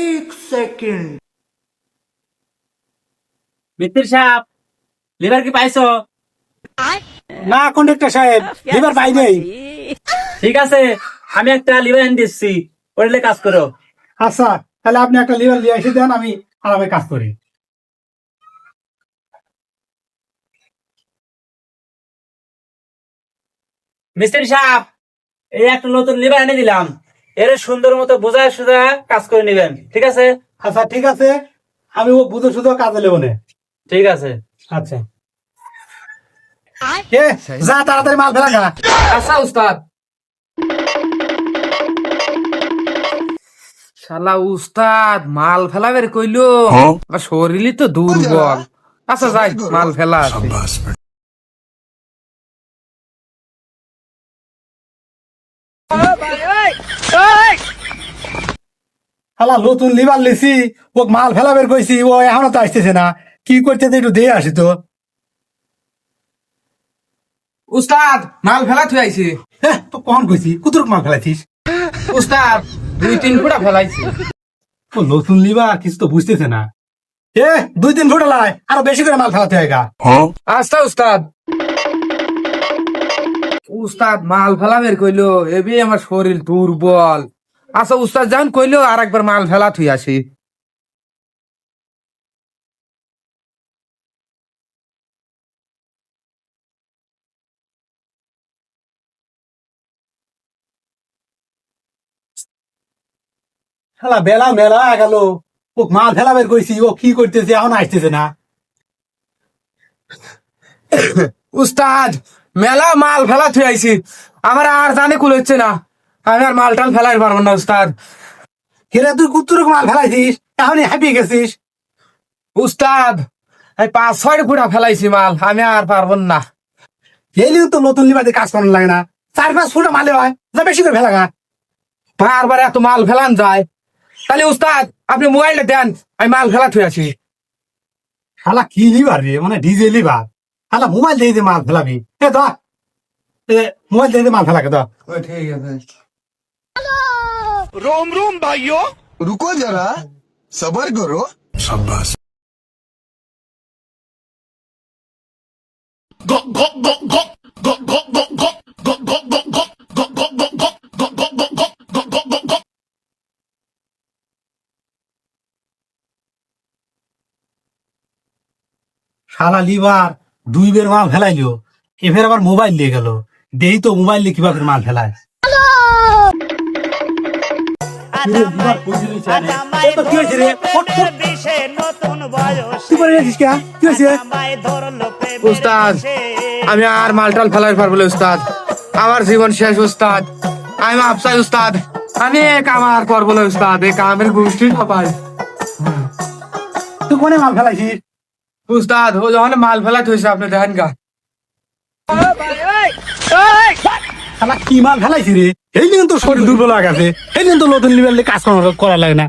एक सेकेंड মিত্র সাহেব লিভার কি পাইছো? না কন্ডাক্টর সাহেব লিভার পাই নাই। ঠিক আছে আমি একটা লিভার এনে দিচ্ছি ওইলে কাজ করো। আচ্ছা তাহলে আপনি একটা লিভার নিয়ে এসে দেন আমি আরামে কাজ করি। মিস্ত্রি সাহেব এই একটা নতুন লিভার এনে দিলাম। এর সুন্দর মতো বোঝায় সোজা কাজ করে নেবেন ঠিক আছে? আচ্ছা ঠিক আছে। আমি ও বুঝো শুধু কাজে লেবো না। ঠিক আছে। আচ্ছা। এ, যা তাড়াতাড়ি মাল ফেলা গা আচ্ছা উস্তাদ। শালা উস্তাদ মাল ফেলা বের কইলো। আর শরীরই তো দুর্বল। আচ্ছা যাই মাল ফেলা আছে। হালা নতুন লিভার লিছি ও মাল ফেলা বের কইছি ও এখনও তো আসতেছে না। কি করতে একটু দিয়ে আসি তো। উস্তাদ মাল ফেলা থুই আইছি। হ্যাঁ তো কখন কইছি? কুতুরক মাল ফেলাইছিস? উস্তাদ দুই তিন ফুটা ফেলাইছি। ও নতুন লিভার কিছু তো বুঝতেছে না। এ দুই তিন ফুটা লাই আরও বেশি করে মাল ফেলাতে হয় গা। আচ্ছা উস্তাদ। উস্তাদ মাল ফেলা বের কইলো এবি আমার শরীর দুর্বল। আচ্ছা উস্তাদ যখন কইলো আর একবার মাল ফেলা থুই আসি। শালা বেলা মেলা গেল। ও মাল ফেলা বের কইছি ও কি করতেছে এখন আসতেছে না। উস্তাদ মেলা মাল ফেলা থুই আইছি। আমার আর জানে কুল হচ্ছে না। আমি আর মাল টাল ফেলাই পারব না, উস্তাদ। কেরে, তুই কুতুরক মাল ফেলাইছিস? এখনই হ্যাপি গেছিস? উস্তাদ পাঁচ, ছয় ফুটা ফেলাইছি মাল, আমি আর পারব না। এই লিগে তো নতুন লিভারে কাজ করানো লাগে না। চার, পাঁচ ফুটা মালে হয়, যা বেশি করে ফেলা বারবার এত মাল ফেলান যায়। তাহলে উস্তাদ, আপনি মোবাইলটা দেন, আমি মাল ফেলা থুই আছি। শালা, কি লিভার রে? মানে ডিজে লিভার শালা, মোবাইল দিয়ে দিয়ে মাল ফেলাবি। এ তো মোবাইল দিয়ে দিয়ে মাল ফেলাকে তো ঠিক আছে। রোম রোম ভাইও রুকো যারা সবার করো সাবাস সারা লিবার দুই বের মাল ফেলাইলো এবার আবার মোবাইল নিয়ে গেল দেই তো মোবাইল নিয়ে কীভাবে মাল ফেলায় উস্তাদ আমি আর মাল টাল ফেলাই পারব উস্তাদ। আমার জীবন শেষ উস্তাদ। আমি আপসাই উস্তাদ। আমি এ কাম আর করব উস্তাদ। এই কামের গোষ্ঠী সবাই তুই কোনে মাল ফেলাইছিস? উস্তাদ ও যখন মাল ফেলা থইছে আপনি দেখেন গা। শালা কি মাল ফেলাইছি রে? এই দিন তো শরীর দুর্বল হয়ে গেছে। এই দিন তো নতুন লিভার কাজ করা লাগে না।